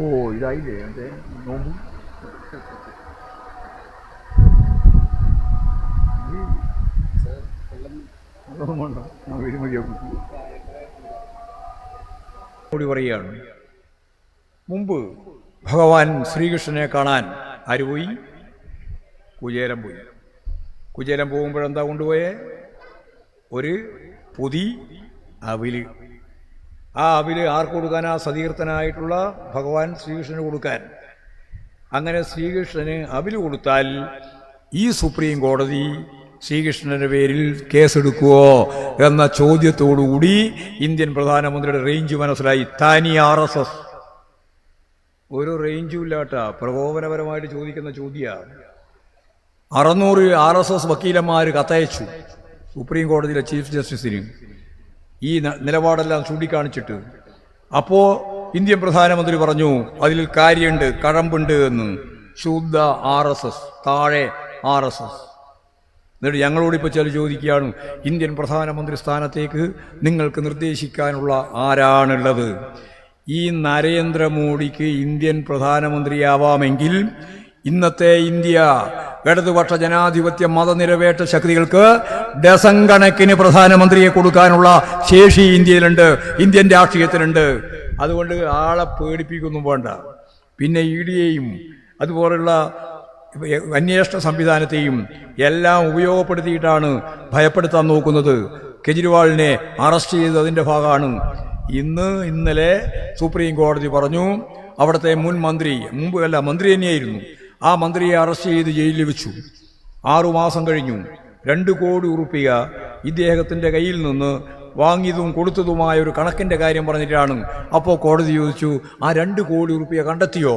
ഓ ഇതായില്ലേ മറ്റേ നോമ്പ് കൂടി പറയുകയാണ് മുമ്പ് ഭഗവാൻ ശ്രീകൃഷ്ണനെ കാണാൻ ആര് പോയി? കുചേലം പോയി. കുചേലം പോകുമ്പോഴെന്താ കൊണ്ടുപോയേ? ഒരു പൊതി അവിൽ ആ അവിൽ ആർക്ക് ആ സതീർത്ഥനായിട്ടുള്ള ഭഗവാൻ ശ്രീകൃഷ്ണന് കൊടുക്കാൻ. അങ്ങനെ ശ്രീകൃഷ്ണന് അവിൽ കൊടുത്താൽ ഈ സുപ്രീം കോടതി ശ്രീകൃഷ്ണന്റെ പേരിൽ കേസെടുക്കുവോ എന്ന ചോദ്യത്തോടുകൂടി ഇന്ത്യൻ പ്രധാനമന്ത്രിയുടെ റേഞ്ച് മനസ്സിലായി. താനി ആർ എസ് എസ്. ഒരു റേഞ്ചും ഇല്ലാട്ട. പ്രകോപനപരമായിട്ട് ചോദിക്കുന്ന ചോദ്യമാണ് അറുന്നൂറ് ആർ എസ് എസ് വക്കീലന്മാർ കത്തയച്ചു സുപ്രീം കോടതിയിലെ ചീഫ് ജസ്റ്റിസിന്. ഈ നിലപാടെല്ലാം ചൂണ്ടിക്കാണിച്ചിട്ട്. അപ്പോൾ ഇന്ത്യൻ പ്രധാനമന്ത്രി പറഞ്ഞു അതിൽ കാര്യമുണ്ട് കഴമ്പുണ്ട് എന്ന്. ശുദ്ധ ആർ എസ് എസ് താഴെ ആർ എസ് എസ്. എന്നിട്ട് ഞങ്ങളോട് ഇപ്പോൾ ചില ചോദിക്കുകയാണ് ഇന്ത്യൻ പ്രധാനമന്ത്രി സ്ഥാനത്തേക്ക് നിങ്ങൾക്ക് നിർദ്ദേശിക്കാനുള്ള ആരാണുള്ളത്? ഈ നരേന്ദ്രമോദിക്ക് ഇന്ത്യൻ പ്രധാനമന്ത്രിയാവാമെങ്കിൽ ഇന്നത്തെ ഇന്ത്യ ഇടതുപക്ഷ ജനാധിപത്യ മതനിരപേക്ഷ ശക്തികൾക്ക് ഡസൻ പ്രധാനമന്ത്രിയെ കൊടുക്കാനുള്ള ശേഷി ഇന്ത്യയിലുണ്ട് ഇന്ത്യൻ രാഷ്ട്രീയത്തിലുണ്ട്. അതുകൊണ്ട് ആളെ പേടിപ്പിക്കൊന്നും വേണ്ട. പിന്നെ ഇ ഡിയെയും അതുപോലുള്ള അന്വേഷണ സംവിധാനത്തെയും എല്ലാം ഉപയോഗപ്പെടുത്തിയിട്ടാണ് ഭയപ്പെടുത്താൻ നോക്കുന്നത്. കെജ്രിവാളിനെ അറസ്റ്റ് ചെയ്തതിന്റെ ഭാഗമാണ്. ഇന്ന് ഇന്നലെ സുപ്രീം കോടതി പറഞ്ഞു അവിടുത്തെ മുൻ മന്ത്രി മുമ്പ് അല്ല മന്ത്രി തന്നെയായിരുന്നു. ആ മന്ത്രിയെ അറസ്റ്റ് ചെയ്ത് ജയിലിൽ വെച്ചു. ആറുമാസം കഴിഞ്ഞു. രണ്ട് കോടി ഉറുപ്പിക ഇദ്ദേഹത്തിന്റെ കയ്യിൽ നിന്ന് വാങ്ങിയതും കൊടുത്തതുമായ ഒരു കണക്കിന്റെ കാര്യം പറഞ്ഞിട്ടാണ് അപ്പോൾ കോടതി ചോദിച്ചു ആ രണ്ട് കോടി ഉറുപ്പിക കണ്ടെത്തിയോ?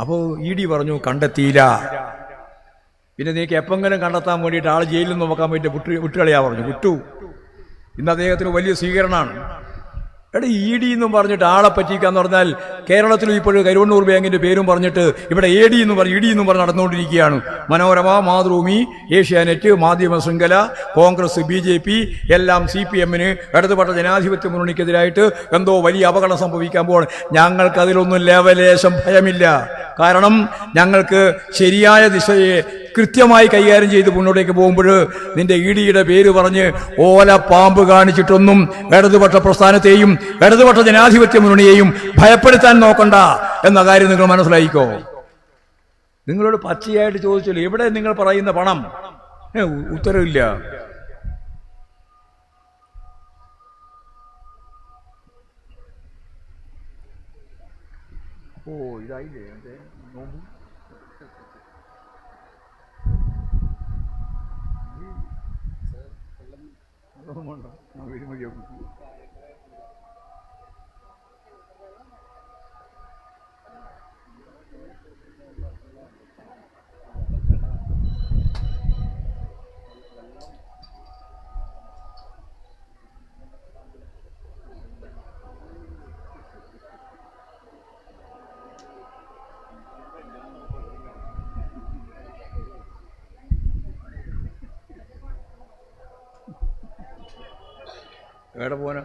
അപ്പോൾ ഇ ഡി പറഞ്ഞു കണ്ടെത്തിയില്ല. പിന്നെ നീക്ക് എപ്പെങ്കിലും കണ്ടെത്താൻ വേണ്ടിയിട്ട് ആൾ ജയിലിൽ നിന്ന് നോക്കാൻ വേണ്ടിയിട്ട് വിട്ടു വിട്ടുകളയാ പറഞ്ഞു. വിട്ടു. ഇന്ന് അദ്ദേഹത്തിന് വലിയ സ്വീകരണമാണ്. എടാ ഇ ഡി എന്നും പറഞ്ഞിട്ട് ആളെ പറ്റിക്കാന്ന് പറഞ്ഞാൽ കേരളത്തിലും ഇപ്പോഴും കരുവണ്ണൂർ ബാങ്കിന്റെ പേരും പറഞ്ഞിട്ട് ഇവിടെ എ ഡി എന്നും പറഞ്ഞ് ഇ ഡി എന്നും പറഞ്ഞ് നടന്നുകൊണ്ടിരിക്കുകയാണ്. മനോരമ മാതൃഭൂമി ഏഷ്യാനെറ്റ് മാധ്യമ ശൃംഖല കോൺഗ്രസ് ബി ജെ പി എല്ലാം സി പി എമ്മിന് ഇടതുപക്ഷ ജനാധിപത്യ മുന്നണിക്കെതിരായിട്ട് എന്തോ വലിയ അപകടം സംഭവിക്കാൻ പോവാണ്. ഞങ്ങൾക്കതിലൊന്നും ലേവലേശം ഭയമില്ല. കാരണം ഞങ്ങൾക്ക് ശരിയായ ദിശയെ കൃത്യമായി കൈകാര്യം ചെയ്ത് മുന്നോട്ടേക്ക് പോകുമ്പോൾ നിന്റെ ഇ ഡിയുടെ പേര് പറഞ്ഞ് ഓല പാമ്പ് കാണിച്ചിട്ടൊന്നും ഇടതുപക്ഷ പ്രസ്ഥാനത്തെയും ഇടതുപക്ഷ ജനാധിപത്യ മുന്നണിയെയും ഭയപ്പെടുത്താൻ നോക്കണ്ട എന്ന കാര്യം നിങ്ങൾ മനസ്സിലായിക്കോ? നിങ്ങളോട് പച്ചയായിട്ട് ചോദിച്ചല്ലോ എവിടെ നിങ്ങൾ പറയുന്ന പണം? ഉത്തരവില്ല. ഓ ഇതായില്ലേ മറ്റേ നോമ്പ് നോമ്പുണ്ടോ ആ വരും മതിയാക്കും എവിടെ പോനാ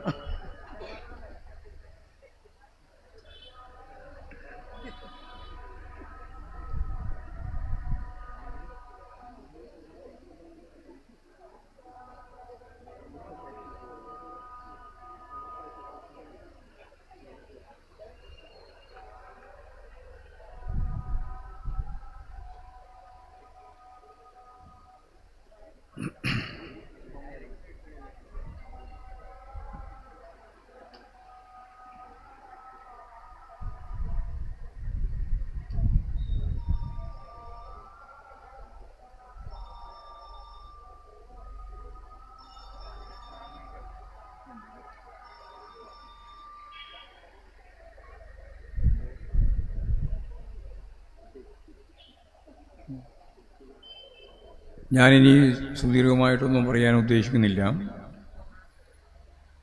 ഞാനിനി സുദീർഘമായിട്ടൊന്നും പറയാൻ ഉദ്ദേശിക്കുന്നില്ല.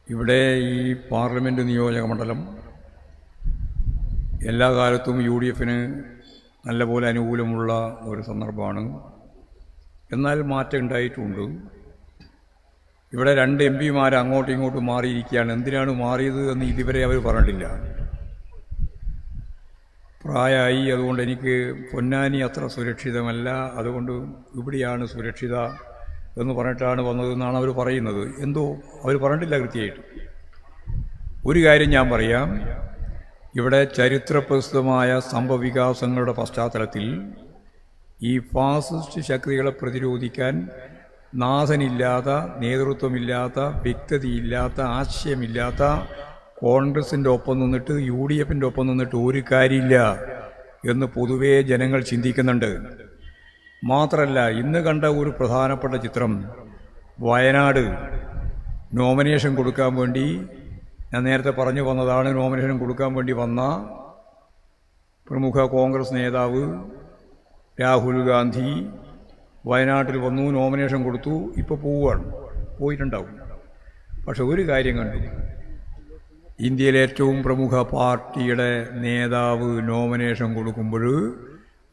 ഇവിടെ ഈ പാർലമെന്റ് നിയോജക മണ്ഡലം എല്ലാ കാലത്തും യു ഡി എഫിന് നല്ലപോലെ അനുകൂലമുള്ള ഒരു സന്ദർഭമാണ്. എന്നാൽ മാറ്റം ഉണ്ടായിട്ടുണ്ട്. ഇവിടെ രണ്ട് എം പിമാർ അങ്ങോട്ടും ഇങ്ങോട്ടും മാറിയിരിക്കുകയാണ്. എന്തിനാണ് മാറിയത് എന്ന് ഇതുവരെ അവർ പറഞ്ഞിട്ടില്ല. പ്രായമായി അതുകൊണ്ട് എനിക്ക് പൊന്നാനി അത്ര സുരക്ഷിതമല്ല. അതുകൊണ്ട് ഇവിടെയാണ് സുരക്ഷിത എന്ന് പറഞ്ഞിട്ടാണ് വന്നതെന്നാണ് അവർ പറയുന്നത്. എന്തോ അവർ പറഞ്ഞിട്ടില്ല കൃത്യമായിട്ട്. ഒരു കാര്യം ഞാൻ പറയാം. ഇവിടെ ചരിത്രപ്രസിദ്ധമായ സംഭവവികാസങ്ങളുടെ പശ്ചാത്തലത്തിൽ ഈ ഫാസിസ്റ്റ് ശക്തികളെ പ്രതിരോധിക്കാൻ നാഥനില്ലാത്ത നേതൃത്വമില്ലാത്ത വ്യക്തതയില്ലാത്ത ആശയമില്ലാത്ത കോൺഗ്രസിന്റെ ഒപ്പം നിന്നിട്ട് യു ഡി എഫിന്റെ ഒപ്പം നിന്നിട്ട് ഒരു കാര്യമില്ല എന്ന് പൊതുവേ ജനങ്ങൾ ചിന്തിക്കുന്നുണ്ട്. മാത്രമല്ല ഇന്ന് കണ്ട ഒരു പ്രധാനപ്പെട്ട ചിത്രം വയനാട്. നോമിനേഷൻ കൊടുക്കാൻ വേണ്ടി ഞാൻ നേരത്തെ പറഞ്ഞു വന്നതാണ് നോമിനേഷൻ കൊടുക്കാൻ വേണ്ടി വന്ന പ്രമുഖ കോൺഗ്രസ് നേതാവ് രാഹുൽ ഗാന്ധി വയനാട്ടിൽ വന്നു നോമിനേഷൻ കൊടുത്തു ഇപ്പോൾ പോവുകയാണ്. പോയിട്ടുണ്ടാവും. പക്ഷെ ഒരു കാര്യം കണ്ടു. ഇന്ത്യയിലെ ഏറ്റവും പ്രമുഖ പാർട്ടിയുടെ നേതാവ് നോമിനേഷൻ കൊടുക്കുമ്പോൾ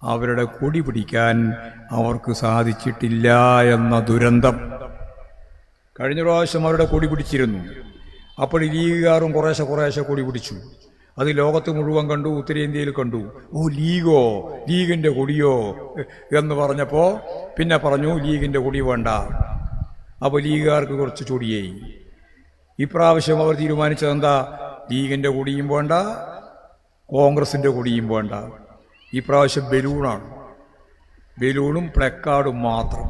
അവരുടെ കൊടി പിടിക്കാൻ അവർക്ക് സാധിച്ചിട്ടില്ല എന്ന ദുരന്തം. കഴിഞ്ഞ പ്രാവശ്യം അവരുടെ കൊടി പിടിച്ചിരുന്നു. അപ്പോൾ ലീഗുകാരും കുറേശ്ശെ കുറേശ്ശെ കൊടി പിടിച്ചു. അത് ലോകത്ത് മുഴുവൻ കണ്ടു ഉത്തരേന്ത്യയിൽ കണ്ടു. ഓ ലീഗോ? ലീഗിന്റെ കൊടിയോ? എന്ന് പറഞ്ഞപ്പോൾ പിന്നെ പറഞ്ഞു ലീഗിന്റെ കൊടി വേണ്ട. അപ്പോൾ ലീഗുകാർക്ക് കുറച്ച് ചൊടിയായി. ഇപ്രാവശ്യം അവർ തീരുമാനിച്ചത് എന്താ ലീഗിന്റെ കൂടിയും വേണ്ട കോൺഗ്രസിന്റെ കൂടിയും വേണ്ട. ഇപ്രാവശ്യം ബലൂണാണ്. ബലൂണും പ്ലക്കാർഡും മാത്രം.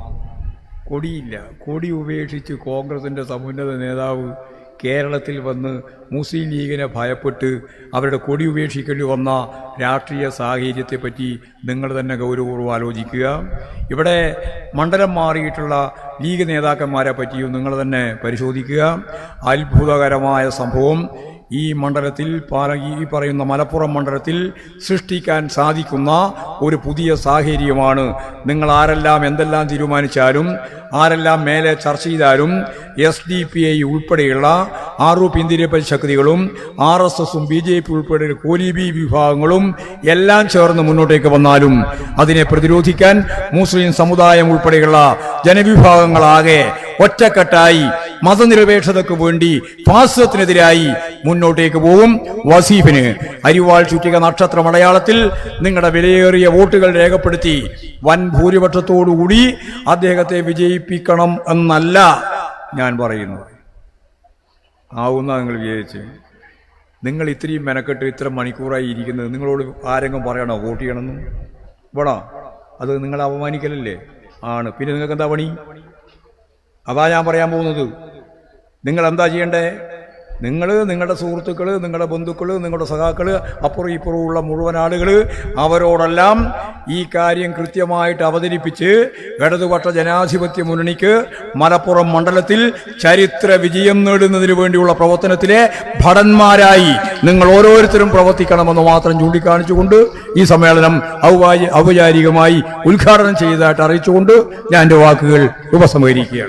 കൊടിയില്ല. കൊടി ഉപേക്ഷിച്ച് കോൺഗ്രസിന്റെ സമുന്നത നേതാവ് കേരളത്തിൽ വന്ന് മുസ്ലിം ലീഗിനെ ഭയപ്പെട്ട് അവരുടെ കൊടി ഉപേക്ഷിക്കേണ്ടി വന്ന രാഷ്ട്രീയ സാഹചര്യത്തെപ്പറ്റി നിങ്ങൾ തന്നെ ഗൗരവപൂർവം ആലോചിക്കുക. ഇവിടെ മണ്ഡലം മാറിയിട്ടുള്ള ലീഗ് നേതാക്കന്മാരെ പറ്റിയും നിങ്ങൾ തന്നെ പരിശോധിക്കുക. അത്ഭുതകരമായ സംഭവം. ഈ മണ്ഡലത്തിൽ പാല ഈ പറയുന്ന മലപ്പുറം മണ്ഡലത്തിൽ സൃഷ്ടിക്കാൻ സാധിക്കുന്ന ഒരു പുതിയ സാഹചര്യമാണ്. നിങ്ങൾ ആരെല്ലാം എന്തെല്ലാം തീരുമാനിച്ചാലും ആരെല്ലാം മേലെ ചർച്ച ചെയ്താലും എസ് ഡി പി ഐ ഉൾപ്പെടെയുള്ള ആറു പിന്തിരിപ്പൽ ശക്തികളും ആർ എസ് എസും ബി ജെ പി ഉൾപ്പെടെ കോലിബി വിഭാഗങ്ങളും എല്ലാം ചേർന്ന് മുന്നോട്ടേക്ക് വന്നാലും അതിനെ പ്രതിരോധിക്കാൻ മുസ്ലിം സമുദായം ഉൾപ്പെടെയുള്ള ജനവിഭാഗങ്ങളാകെ ഒറ്റക്കെട്ടായി മതനിരപേക്ഷതയ്ക്ക് വേണ്ടി ഫാസിസത്തിനെതിരായി മുന്നോട്ടേക്ക് പോകും വസീഫിന് അരിവാൾ ചുറ്റിക നക്ഷത്ര മലയാളത്തിൽ നിങ്ങളുടെ വിലയേറിയ വോട്ടുകൾ രേഖപ്പെടുത്തി വൻ ഭൂരിപക്ഷത്തോടുകൂടി അദ്ദേഹത്തെ വിജയിപ്പിക്കണം എന്നല്ല ഞാൻ പറയുന്നത്. ആവുന്ന നിങ്ങൾ വിചാരിച്ച്. നിങ്ങൾ ഇത്രയും മെനക്കെട്ട് ഇത്ര മണിക്കൂറായി ഇരിക്കുന്നത് നിങ്ങളോട് ആരെങ്കിലും പറയണോ വോട്ട് ചെയ്യണമെന്നും? വേണോ? അത് നിങ്ങളെ അപമാനിക്കലല്ലേ? ആണ്. പിന്നെ നിങ്ങൾക്ക് എന്താ പണി? അതാ ഞാൻ പറയാൻ പോകുന്നത്. നിങ്ങൾ എന്താ ചെയ്യേണ്ടേ? നിങ്ങൾ നിങ്ങളുടെ സുഹൃത്തുക്കൾ നിങ്ങളുടെ ബന്ധുക്കൾ നിങ്ങളുടെ സഖാക്കൾ അപ്പുറം ഇപ്പുറം ഉള്ള മുഴുവൻ ആളുകൾ അവരോടെല്ലാം ഈ കാര്യം കൃത്യമായിട്ട് അവതരിപ്പിച്ച് ഇടതുപക്ഷ ജനാധിപത്യ മുന്നണിക്ക് മലപ്പുറം മണ്ഡലത്തിൽ ചരിത്ര വിജയം നേടുന്നതിന് വേണ്ടിയുള്ള പ്രവർത്തനത്തിലെ ഭടന്മാരായി നിങ്ങൾ ഓരോരുത്തരും പ്രവർത്തിക്കണമെന്ന് മാത്രം ചൂണ്ടിക്കാണിച്ചുകൊണ്ട് ഈ സമ്മേളനം ഔപചാരികമായി ഉദ്ഘാടനം ചെയ്തതായിട്ട് അറിയിച്ചുകൊണ്ട് ഞാൻ എന്റെ വാക്കുകൾ ഉപസംഹരിക്കുകയാണ്.